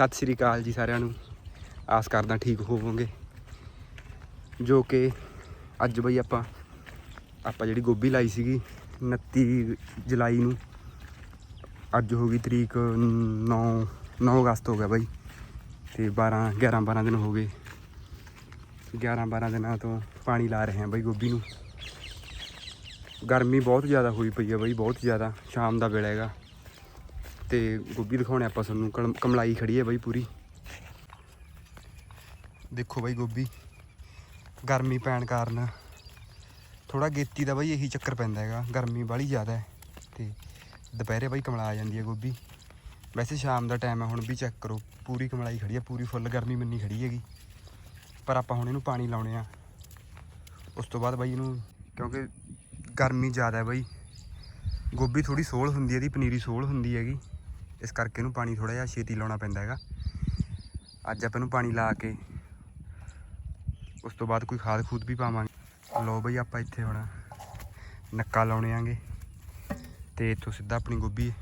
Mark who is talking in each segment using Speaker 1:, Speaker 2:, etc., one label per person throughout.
Speaker 1: ਸਤਿ ਸ੍ਰੀ ਅਕਾਲ ਜੀ ਸਾਰਿਆਂ ਨੂੰ। ਆਸ ਕਰਦਾ ਠੀਕ ਹੋਵੋਗੇ। ਜੋ ਕਿ ਅੱਜ ਬਈ ਆਪਾਂ ਆਪਾਂ ਜਿਹੜੀ ਗੋਭੀ ਲਾਈ ਸੀਗੀ 29 ਜੁਲਾਈ ਨੂੰ। ਅੱਜ ਹੋ ਗਈ ਤਰੀਕ 9 9 ਅਗਸਤ ਹੋ ਗਿਆ ਬਾਈ। ਤੇ 12 11 12 ਦਿਨ ਹੋ ਗਏ। 11 12 ਦਿਨਾਂ ਤੋਂ ਪਾਣੀ ਲਾ ਰਹੇ ਹਾਂ ਬਾਈ ਗੋਭੀ ਨੂੰ। ਗਰਮੀ ਬਹੁਤ ਜ਼ਿਆਦਾ ਹੋਈ ਪਈ ਹੈ ਬਾਈ, ਬਹੁਤ ਜ਼ਿਆਦਾ। ਸ਼ਾਮ ਦਾ ਵੇਲਾ ਹੈਗਾ। ਤੇ ਗੋਭੀ ਦਿਖਾਉਣੇ ਆਪਾਂ ਤੁਹਾਨੂੰ ਕਲ- ਕਮਲਾਈ ਖੜੀ ਹੈ ਬਾਈ ਪੂਰੀ। ਦੇਖੋ ਬਾਈ ਗੋਭੀ ਗਰਮੀ ਪੈਣ ਕਾਰਨ। ਥੋੜਾ ਗੇਤੀ ਦਾ ਬਾਈ ਇਹੀ ਚੱਕਰ ਪੈਂਦਾ ਹੈਗਾ, ਗਰਮੀ ਬਾਹਲੀ ਜ਼ਿਆਦਾ ਹੈ। ਤੇ ਦੁਪਹਿਰੇ ਬਾਈ ਕਮਲਾ ਆ ਜਾਂਦੀ ਹੈ ਗੋਭੀ ਵੈਸੇ ਸ਼ਾਮ ਦਾ ਟਾਈਮ ਹੈ, ਹੁਣ ਵੀ ਚੈੱਕ ਕਰੋ, ਪੂਰੀ ਕਮਲਾਈ ਖੜੀ ਹੈ, ਪੂਰੀ ਫੁੱਲ ਗਰਮੀ ਮੰਨੀ ਖੜੀ ਹੈਗੀ। ਪਰ ਆਪਾਂ ਹੁਣ ਇਹਨੂੰ ਪਾਣੀ ਲਾਉਣੇ ਆ। ਉਸ ਤੋਂ ਬਾਅਦ ਬਾਈ ਇਹਨੂੰ, ਕਿਉਂਕਿ ਗਰਮੀ ਜ਼ਿਆਦਾ ਹੈ ਬਈ। ਗੋਭੀ ਥੋੜੀ ਸੋਲ ਹੁੰਦੀ ਹੈ, ਇਹਦੀ ਪਨੀਰੀ ਸੋਲ ਹੁੰਦੀ ਹੈਗੀ। ਇਸ ਕਰਕੇ ਇਹਨੂੰ ਪਾਣੀ ਥੋੜਾ ਜਿਹਾ ਛੇਤੀ ਲਾਉਣਾ ਪੈਂਦਾ ਹੈਗਾ। ਅੱਜ ਆਪਾਂ ਇਹਨੂੰ ਪਾਣੀ ਲਾ ਕੇ ਉਸ ਤੋਂ ਬਾਅਦ ਕੋਈ ਖਾਦ ਖੂਦ ਵੀ ਪਾਵਾਂਗੇ। ਲੋ ਬਈ ਆਪਾਂ ਇੱਥੇ ਹੁਣ ਨੱਕਾ ਲਾਉਣੇ ਆਂਗੇ ਤੇ ਇੱਥੋਂ ਸਿੱਧਾ ਆਪਣੀ ਗੋਭੀ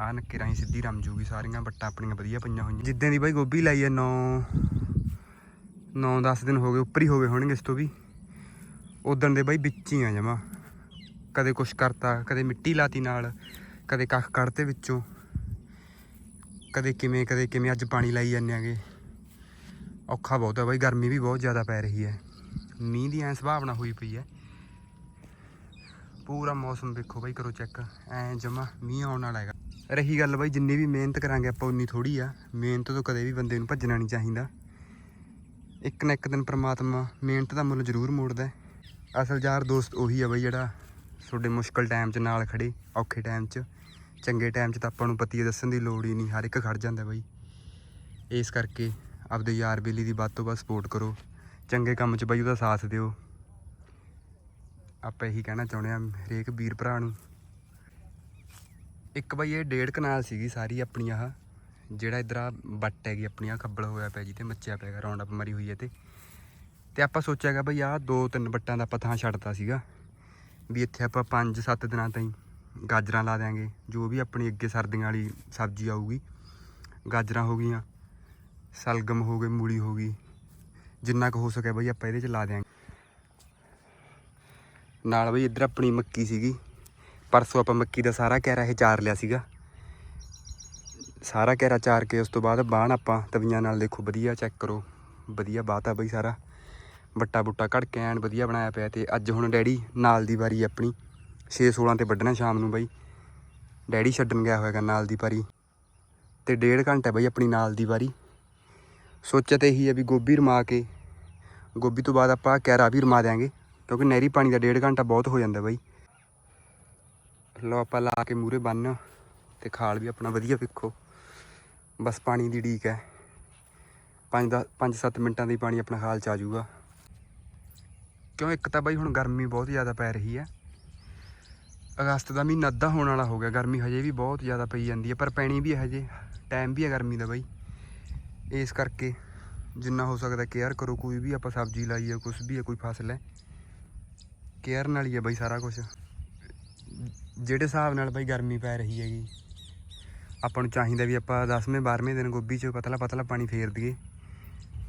Speaker 1: ਆ ਨੱਕੇ ਰਾਹੀਂ ਸਿੱਧੀ ਰਮ ਜੂਗੀ ਸਾਰੀਆਂ ਬੱਟਾਂ ਆਪਣੀਆਂ ਵਧੀਆ ਪਈਆਂ ਹੋਈਆਂ। ਜਿੱਦਾਂ ਦੀ ਬਾਈ ਗੋਭੀ ਲਾਈ ਹੈ 9 9-10 ਦਿਨ ਹੋ ਗਏ, ਉੱਪਰ ਹੀ ਹੋ ਗਏ ਹੋਣਗੇ ਇਸ ਤੋਂ ਵੀ। ਉਦਣ ਦੇ ਬਾਈ ਵਿੱਚ ਹੀ ਆ ਜਮਾ। ਕਦੇ ਕੁਛ ਕਰਤਾ, ਕਦੇ ਮਿੱਟੀ ਲਾਤੀ ਨਾਲ, ਕਦੇ ਕੱਖ ਕੱਢਤੇ ਵਿੱਚੋਂ। ਕਦੇ ਕਿਵੇਂ ਕਦੇ ਕਿਵੇਂ ਅੱਜ ਪਾਣੀ ਲਾਈ ਜਾਂਦੇ ਆਗੇ। ਔਖਾ ਬਹੁਤ ਹੈ ਬਾਈ, ਗਰਮੀ ਵੀ ਬਹੁਤ ਜ਼ਿਆਦਾ ਪੈ ਰਹੀ ਹੈ। ਮੀਂਹ ਦੀ ਐ ਸੰਭਾਵਨਾ ਹੋਈ ਪਈ ਹੈ। ਪੂਰਾ ਮੌਸਮ ਵੇਖੋ ਬਾਈ, ਕਰੋ ਚੈੱਕ। ਐ ਜਮਾ ਮੀਂਹ ਆਉਣ ਵਾਲਾ ਹੈਗਾ। ਰਹੀ ਗੱਲ ਬਾਈ, ਜਿੰਨੀ ਵੀ ਮਿਹਨਤ ਕਰਾਂਗੇ ਆਪਾਂ, ਉਨੀ ਥੋੜੀ ਆ। ਮਿਹਨਤ ਤੋਂ ਕਦੇ ਵੀ ਬੰਦੇ ਨੂੰ ਭੱਜਣਾ ਨਹੀਂ ਚਾਹੀਦਾ। ਇੱਕ ਨਾ ਇੱਕ ਦਿਨ ਪ੍ਰਮਾਤਮਾ ਮਿਹਨਤ ਦਾ ਮੁੱਲ ਜ਼ਰੂਰ ਮੋੜਦਾ ਅਸਲ ਯਾਰ ਦੋਸਤ ਉਹੀ ਆ ਬਾਈ ਜਿਹੜਾ ਤੁਹਾਡੇ ਮੁਸ਼ਕਲ ਟਾਈਮ 'ਚ ਨਾਲ ਖੜੇ, ਔਖੇ ਟਾਈਮ 'ਚ। ਚੰਗੇ ਟਾਈਮ 'ਚ ਤਾਂ ਆਪਾਂ ਨੂੰ ਪਤੀਏ ਦੱਸਣ ਦੀ ਲੋੜ ਹੀ ਨਹੀਂ, ਹਰ ਇੱਕ ਖੜ ਜਾਂਦਾ ਬਾਈ। ਇਸ ਕਰਕੇ ਆਪਦੇ ਯਾਰ ਬੇਲੀ ਦੀ ਵੱਧ ਤੋਂ ਵੱਧ ਸਪੋਰਟ ਕਰੋ। ਚੰਗੇ ਕੰਮ 'ਚ ਬਾਈ ਉਹਦਾ ਸਾਥ ਦਿਓ। ਆਪਾਂ ਇਹੀ ਕਹਿਣਾ ਚਾਹੁੰਦੇ ਆ ਹਰੇਕ ਵੀਰ ਭਰਾ ਨੂੰ। ਇੱਕ ਬਾਈ ਇਹ ਡੇਢ ਕਨਾਲ ਸੀਗੀ ਸਾਰੀ ਆਪਣੀ ਆਹ, ਜਿਹੜਾ ਇਧਰ ਆ ਬੱਟ ਹੈਗੀ ਆਪਣੀ ਆ ਖੱਬਲ ਹੋਇਆ ਪਿਆ ਜੀ ਤੇ ਮੱਚਿਆ ਪਿਆ ਰੌਂਡ ਅਪ ਮਰੀ ਹੋਈ ਹੈ ਤੇ। ਤੇ ਆਪਾਂ ਸੋਚਿਆਗਾ ਬਈ ਆਹ ਦੋ ਤਿੰਨ ਬੱਟਾਂ ਦਾ ਆਪਾਂ ਥਾਂ ਛੱਡਤਾ ਸੀਗਾ। ਵੀ ਇੱਥੇ ਆਪਾਂ 5-7 ਦਿਨਾਂ ਤਾਈਂ ਗਾਜਰਾਂ ਲਾ ਦਿਆਂਗੇ, ਜੋ ਵੀ ਆਪਣੀ ਅੱਗੇ ਸਰਦੀਆਂ ਵਾਲੀ ਸਬਜ਼ੀ ਆਊਗੀ। ਗਾਜਰਾਂ ਹੋ ਗਈਆਂ, ਸਲਗਮ ਹੋ ਗਏ, ਮੂਲੀ ਹੋ ਗਈ, ਜਿੰਨਾ ਕੁ ਹੋ ਸਕੇ ਬਈ ਆਪਾਂ ਇਹਦੇ ਚ ਲਾ ਦਿਆਂਗੇ। ਨਾਲ ਬਈ ਇੱਧਰ ਆਪਣੀ ਮੱਕੀ ਸੀਗੀ, ਪਰਸੋਂ ਆਪਾਂ ਮੱਕੀ ਦਾ ਸਾਰਾ ਕਹਿਰਾ ਇਹ ਚਾਰ ਲਿਆ ਸੀਗਾ। ਸਾਰਾ ਕਹਿਰਾ ਚਾਰ ਕੇ ਉਸ ਤੋਂ ਬਾਅਦ ਬਾਣ ਆਪਾਂ ਤਵੀਆਂ ਨਾਲ ਦੇਖੋ ਵਧੀਆ ਚੈੱਕ ਕਰੋ, ਵਧੀਆ ਬਾਤ ਆ ਬਈ ਸਾਰਾ। ਬੱਟਾ ਬੁੱਟਾ ਕੱਢ ਕੇ ਐਨ ਵਧੀਆ ਬਣਾਇਆ ਪਿਆ ਤੇ ਅੱਜ ਹੁਣ ਡੈਡੀ ਨਾਲ ਦੀ ਵਾਰੀ ਆਪਣੀ। 6 16 ਤੇ ਵੱਢਣਾ ਸ਼ਾਮ ਨੂੰ ਬਾਈ। ਡੈਡੀ ਛੱਡਣ ਗਿਆ ਹੋਏਗਾ ਨਾਲ ਦੀ ਵਾਰੀ। ਤੇ ਡੇਢ ਘੰਟਾ ਬਾਈ ਆਪਣੀ ਨਾਲ ਦੀ ਵਾਰੀ। ਸੋਚਿਆ ਤੇ ਇਹੀ ਹੈ ਵੀ ਗੋਭੀ ਰਮਾ ਕੇ, ਗੋਭੀ ਤੋਂ ਬਾਅਦ ਆਪਾਂ ਕੈਰਾ ਵੀ ਰਮਾ ਦਿਆਂਗੇ, ਕਿਉਂਕਿ ਨਹਿਰੀ ਪਾਣੀ ਦਾ ਡੇਢ ਘੰਟਾ ਬਹੁਤ ਹੋ ਜਾਂਦਾ ਬਾਈ। ਲਓ ਆਪਾਂ ਲਾ ਕੇ ਮੂਰੇ ਬੰਨ ਤੇ ਖਾਲ ਵੀ ਆਪਣਾ ਵਧੀਆ ਵੇਖੋ। ਬਸ ਪਾਣੀ ਦੀ ਢੀਕ ਹੈ। 5 ਦਾ 5-7 ਮਿੰਟਾਂ ਦੀ ਪਾਣੀ ਆਪਣਾ ਖਾਲ ਚ ਆ ਜਾਊਗਾ। ਕਿਉਂ ਇੱਕ ਤਾਂ ਬਾਈ ਹੁਣ ਗਰਮੀ ਬਹੁਤ ਜ਼ਿਆਦਾ ਪੈ ਰਹੀ ਹੈ। ਅਗਸਤ ਦਾ ਮਹੀਨਾ ਅੱਧਾ ਹੋਣ ਵਾਲਾ ਹੋ ਗਿਆ, ਗਰਮੀ ਹਜੇ ਵੀ ਬਹੁਤ ਜ਼ਿਆਦਾ ਪਈ ਜਾਂਦੀ ਹੈ, ਪਰ ਪੈਣੀ ਵੀ ਹੈ ਹਜੇ ਟਾਈਮ ਵੀ ਹੈ ਗਰਮੀ ਦਾ ਬਾਈ। ਇਸ ਕਰਕੇ ਜਿੰਨਾ ਹੋ ਸਕਦਾ ਕੇਅਰ ਕਰੋ, ਕੋਈ ਵੀ ਆਪਾਂ ਸਬਜ਼ੀ ਲਾਈ ਹੈ ਕੁਝ ਵੀ ਹੈ, ਕੋਈ ਫਸਲ ਹੈ ਕੇਅਰ ਨਾਲ ਹੀ ਹੈ ਬਾਈ ਸਾਰਾ ਕੁਝ ਜਿਹੜੇ ਹਿਸਾਬ ਨਾਲ ਬਾਈ ਗਰਮੀ ਪੈ ਰਹੀ ਹੈਗੀ, ਆਪਾਂ ਨੂੰ ਚਾਹੀਦਾ ਵੀ ਆਪਾਂ 10ਵੇਂ 12ਵੇਂ ਦਿਨ ਗੋਭੀ 'ਚ ਪਤਲਾ ਪਤਲਾ ਪਾਣੀ ਫੇਰ ਦਈਏ,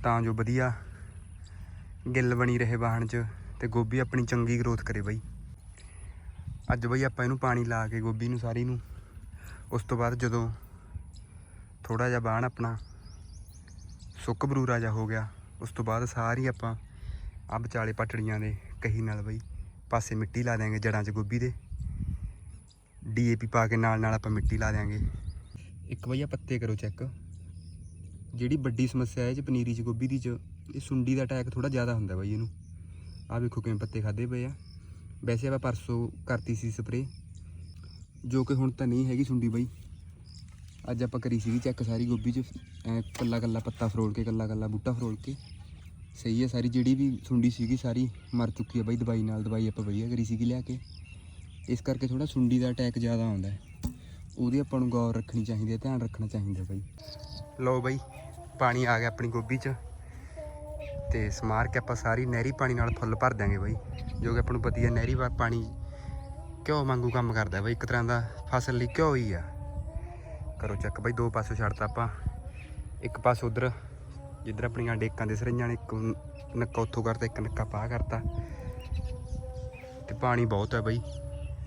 Speaker 1: ਤਾਂ ਜੋ ਵਧੀਆ ਗਿੱਲ ਬਣੀ ਰਹੇ ਵਾਹਣ 'ਚ, ਤੇ ਗੋਭੀ ਆਪਣੀ ਚੰਗੀ ਗਰੋਥ ਕਰੇ ਬਾਈ। ਅੱਜ ਬਈ ਆਪਾਂ ਇਹਨੂੰ ਪਾਣੀ ਲਾ ਕੇ ਗੋਭੀ ਨੂੰ ਸਾਰੀ ਨੂੰ। ਉਸ ਤੋਂ ਬਾਅਦ ਜਦੋਂ ਥੋੜਾ ਜਿਹਾ ਬਾਣ ਆਪਣਾ ਸੁੱਕ ਬਰੂਰਾ ਜਿਹਾ ਹੋ ਗਿਆ, ਉਸ ਤੋਂ ਬਾਅਦ ਸਾਰੀ ਆਪਾਂ ਆ ਵਿਚਾਲੇ ਪਟੜੀਆਂ ਦੇ ਕਹੀ ਨਾਲ ਬਈ ਪਾਸੇ ਮਿੱਟੀ ਲਾ ਦਿਆਂਗੇ ਜੜਾਂ 'ਚ ਗੋਭੀ ਦੇ। ਡੀਏਪੀ ਪਾ ਕੇ ਨਾਲ ਨਾਲ ਆਪਾਂ ਮਿੱਟੀ ਲਾ ਦਿਆਂਗੇ। ਇੱਕ ਬਈਆ ਪੱਤੇ ਕਰੋ ਚੈੱਕ ਜਿਹੜੀ ਵੱਡੀ ਸਮੱਸਿਆ ਹੈ ਇਹ 'ਚ ਪਨੀਰੀ 'ਚ ਗੋਭੀ ਦੀ 'ਚ, ਇਹ ਸੁੰਡੀ ਦਾ ਅਟੈਕ ਥੋੜਾ ਜ਼ਿਆਦਾ ਹੁੰਦਾ ਬਾਈ ਇਹਨੂੰ। ਆਹ ਵੇਖੋ ਕਿਵੇਂ ਪੱਤੇ ਖਾਦੇ ਪਏ ਆ। ਵੈਸੇ ਆਪਾਂ ਪਰਸੋਂ ਕਰਤੀ ਸੀ ਸਪਰੇ ਜੋ ਕਿ ਹੁਣ ਤਾਂ ਨਹੀਂ ਹੈਗੀ ਸੁੰਡੀ ਬਾਈ। ਅੱਜ ਆਪਾਂ ਕਰੀ ਸੀਗੀ ਚੈੱਕ ਸਾਰੀ ਗੋਭੀ 'ਚ, ਐ ਕੱਲਾ ਕੱਲਾ ਪੱਤਾ ਫਰੋਲ ਕੇ, ਕੱਲਾ ਕੱਲਾ ਬੂਟਾ ਫਰੋਲ ਕੇ। ਸਹੀ ਹੈ, ਸਾਰੀ ਜਿਹੜੀ ਵੀ ਸੁੰਡੀ ਸੀਗੀ ਸਾਰੀ ਮਰ ਚੁੱਕੀ ਹੈ ਬਾਈ, ਦਵਾਈ ਨਾਲ ਦਵਾਈ ਆਪਾਂ ਵਧੀਆ ਕਰੀ ਸੀਗੀ ਲਿਆ ਕੇ। ਇਸ ਕਰਕੇ ਥੋੜਾ ਸੁੰਡੀ ਦਾ ਅਟੈਕ ਜ਼ਿਆਦਾ ਆਉਂਦਾ ਹੈ। ਉਹਦੀ ਆਪਾਂ ਨੂੰ ਗੌਰ ਰੱਖਣੀ ਚਾਹੀਦੀ ਹੈ, ਧਿਆਨ ਰੱਖਣਾ ਚਾਹੀਦਾ ਬਾਈ। ਲਓ ਬਾਈ, ਪਾਣੀ ਆ ਗਿਆ ਆਪਣੀ ਗੋਭੀ 'ਚ। ਤੇ ਸਮਾਰ ਕੇ ਆਪਾਂ ਸਾਰੀ ਨਹਿਰੀ ਪਾਣੀ ਨਾਲ ਫੁੱਲ ਭਰ ਦਾਂਗੇ ਬਾਈ, ਜੋ ਕਿ ਆਪਾਂ ਨੂੰ ਪਤੀ ਹੈ ਨਹਿਰੀ ਵਾ- ਪਾਣੀ ਘਿਓ ਵਾਂਗੂ ਕੰਮ ਕਰਦਾ ਬਾਈ, ਇੱਕ ਤਰ੍ਹਾਂ ਦਾ ਫਸਲ ਲਈ ਘਿਓ ਹੀ ਆ। ਕਰੋ ਚੱਕ ਬਾਈ, ਦੋ ਪਾਸੋਂ ਛੱਡਤਾ ਆਪਾਂ। ਇੱਕ ਪਾਸ ਉਧਰ, ਜਿੱਧਰ ਆਪਣੀਆਂ ਡੇਕਾਂ ਦੇ ਸਰਈਆਂ ਨੇ, ਇੱਕ ਨੱਕਾ ਉੱਥੋਂ ਕਰਤਾ, ਇੱਕ ਨੱਕਾ ਪਾ ਕਰਤਾ। ਤੇ ਪਾਣੀ ਬਹੁਤ ਹੈ ਬਾਈ।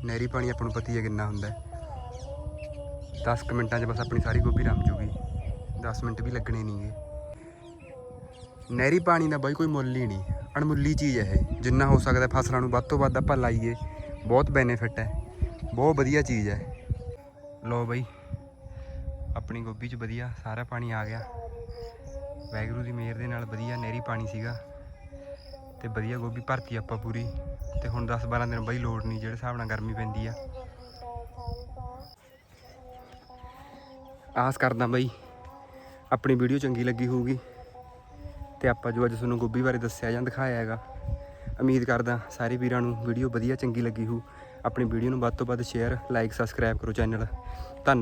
Speaker 1: ਨਹਿਰੀ ਪਾਣੀ ਆਪਾਂ ਨੂੰ ਪਤਾ ਹੈ ਕਿੰਨਾ ਹੁੰਦਾ ਹੈ। 10 ਕੁ ਮਿੰਟਾਂ 'ਚ ਬਸ ਆਪਣੀ ਸਾਰੀ ਗੋਭੀ ਰਮ ਜੂਗੀ। 10 ਮਿੰਟ ਵੀ ਲੱਗਣੇ ਨਹੀਂਗੇ ਨਹਿਰੀ ਪਾਣੀ ਦਾ ਬਾਈ ਕੋਈ ਮੁੱਲ ਹੀ ਨਹੀਂ। ਅਣਮੁੱਲੀ ਚੀਜ਼ ਹੈ ਇਹ। ਜਿੰਨਾ ਹੋ ਸਕਦਾ ਫਸਲਾਂ ਨੂੰ ਵੱਧ ਤੋਂ ਵੱਧ ਆਪਾਂ ਲਾਈਏ। ਬਹੁਤ ਬੈਨੀਫਿਟ ਹੈ। ਬਹੁਤ ਵਧੀਆ ਚੀਜ਼ ਹੈ। ਲੋ ਬਾਈ, ਆਪਣੀ ਗੋਭੀ 'ਚ ਵਧੀਆ ਸਾਰਾ ਪਾਣੀ ਆ ਗਿਆ। ਵੈਗਰੂ ਦੀ ਮਿਹਰ ਦੇ ਨਾਲ ਵਧੀਆ ਨਹਿਰੀ ਪਾਣੀ ਸੀਗਾ। ਤੇ ਵਧੀਆ ਗੋਭੀ ਭਰਤੀ ਆਪਾਂ ਪੂਰੀ। ਤੇ ਹੁਣ 10 12 ਦਿਨ ਬਾਈ ਲੋੜ ਨਹੀਂ, ਜਿਹੜੇ ਹਿਸਾਬ ਨਾਲ ਗਰਮੀ ਪੈਂਦੀ ਆ। ਆਸ ਕਰਦਾ ਬਾਈ, ਆਪਣੀ ਵੀਡੀਓ ਚੰਗੀ ਲੱਗੀ ਹੋਊਗੀ। ਤੇ ਆਪਾਂ ਜੋ ਅੱਜ ਤੁਹਾਨੂੰ ਗੋਭੀ ਬਾਰੇ ਦੱਸਿਆ ਜਾਂ ਦਿਖਾਇਆ ਹੈਗਾ, ਉਮੀਦ ਕਰਦਾ ਸਾਰੇ ਵੀਰਾਂ ਨੂੰ ਵੀਡੀਓ ਵਧੀਆ ਚੰਗੀ ਲੱਗੀ ਹੋਊ। ਆਪਣੀ ਵੀਡੀਓ ਨੂੰ ਵੱਧ ਤੋਂ ਵੱਧ ਸ਼ੇਅਰ ਲਾਈਕ ਸਬਸਕ੍ਰਾਈਬ ਕਰੋ ਚੈਨਲ ਧੰਨਵਾਦ।